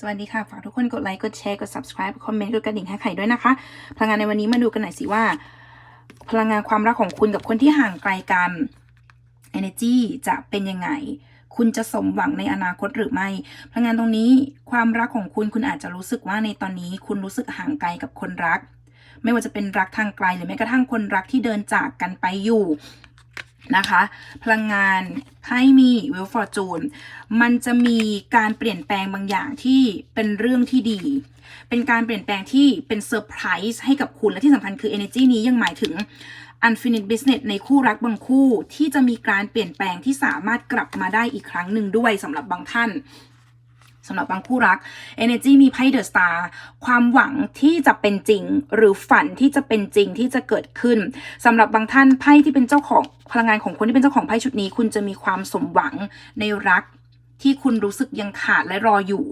สวัสดีค่ะ ฝากทุกคนกดไลค์ กดแชร์ กด subscribe คอมเมนต์ กดกระดิ่งให้ไข่ด้วยนะคะ พลังงานในวันนี้มาดูกันหน่อยสิว่า พลังงานความรักของคุณกับคนที่ห่างไกลกัน energy จะเป็นยังไง คุณจะสมหวังในอนาคตหรือไม่ พลังงานตรงนี้ความรักของคุณคุณอาจจะรู้สึกว่าในตอนนี้ คุณรู้สึกห่างไกลกับคนรัก ไม่ว่าจะเป็นรักทางไกลหรือแม้กระทั่งคนรักที่เดินจากกันไปอยู่ นะคะ พลังงานไพ่มีเวลฟอร์จูนมันจะมีการเปลี่ยนแปลงบางอย่างที่เป็นเรื่องที่ดี เป็นการเปลี่ยนแปลงที่เป็นเซอร์ไพรส์ให้กับคุณและที่สำคัญคือ energy นี้ยังหมายถึง unfinished business ในคู่รักบางคู่ที่จะมีการเปลี่ยนแปลงที่สามารถกลับมาได้อีกครั้งหนึ่งด้วยสำหรับบางท่าน สำหรับบางคู่รัก energy มีไพ่เดอะสตาร์ความหวังที่จะเป็นจริง หรือฝันที่จะเป็นจริงที่จะเกิดขึ้นสำหรับบางท่านไพ่ที่เป็นเจ้าของพลังงานของคนที่เป็นเจ้าของไพ่ชุดนี้ คุณจะมีความสมหวังในรักที่คุณรู้สึกยังขาดและรออยู่